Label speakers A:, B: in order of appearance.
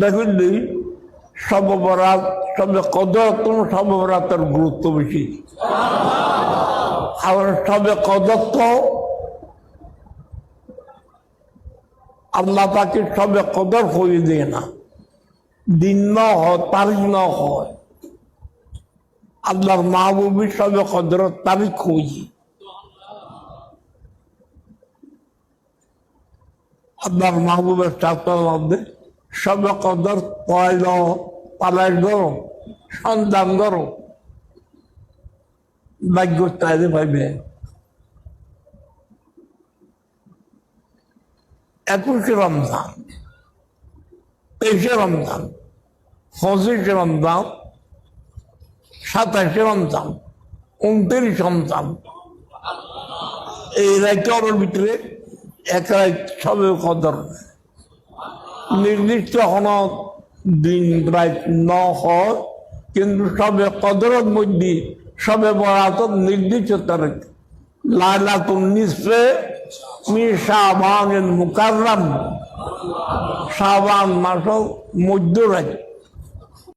A: চিন্তা করলেই সর্বরাত সবে কদরতম সর্বরাতের গুরুত্ব বেশি। আর সবে কদর তো আল্লাহ তাকে সবে কদর হয়ে দেয় না। দিন না হয়, তারিখ না হয়। আল্লাহর মাহবুবি সবে কদর তারিখ খুঁজি। আল্লাহর মাহবুবের চাপের মধ্যে সবে কদর পয়ল পালাই ধরো সন্ধান ধরো ভাগ্য চাইলে পাইবে একুশে রমজান, তেইশে রমজান, পঁচিশে রমজান, সাতাশে রমজান, উনত্রিশ রমজান। এই রাইটের ভিতরে এক রাত সবে কদর। নির্দিষ্ট হন দিন প্রায় ন হয় কিন্তু সবে কদরত মধ্যে সবে বরাত নির্দিষ্ট তারিখ লাইলাতুন নিসফে মি শাবানের মুকাররাম। শাহবান মধ্য রাত